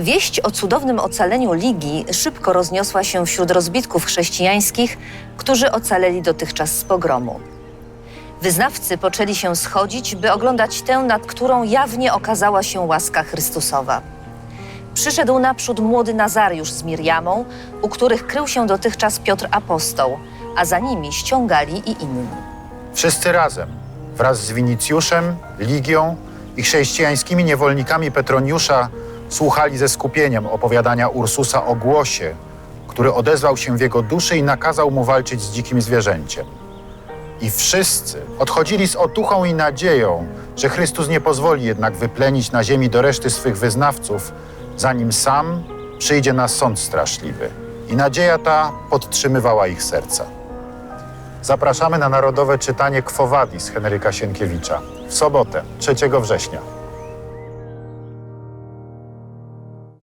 Wieść o cudownym ocaleniu Ligi szybko rozniosła się wśród rozbitków chrześcijańskich, którzy ocaleli dotychczas z pogromu. Wyznawcy poczęli się schodzić, by oglądać tę, nad którą jawnie okazała się łaska Chrystusowa. Przyszedł naprzód młody Nazariusz z Mirjamą, u których krył się dotychczas Piotr Apostoł, a za nimi ściągali i inni. Wszyscy razem, wraz z Winicjuszem, Ligią i chrześcijańskimi niewolnikami Petroniusza, słuchali ze skupieniem opowiadania Ursusa o głosie, który odezwał się w jego duszy i nakazał mu walczyć z dzikim zwierzęciem. I wszyscy odchodzili z otuchą i nadzieją, że Chrystus nie pozwoli jednak wyplenić na ziemi do reszty swych wyznawców, zanim sam przyjdzie na sąd straszliwy. I nadzieja ta podtrzymywała ich serca. Zapraszamy na narodowe czytanie Quo Vadis Henryka Sienkiewicza w sobotę, 3 września.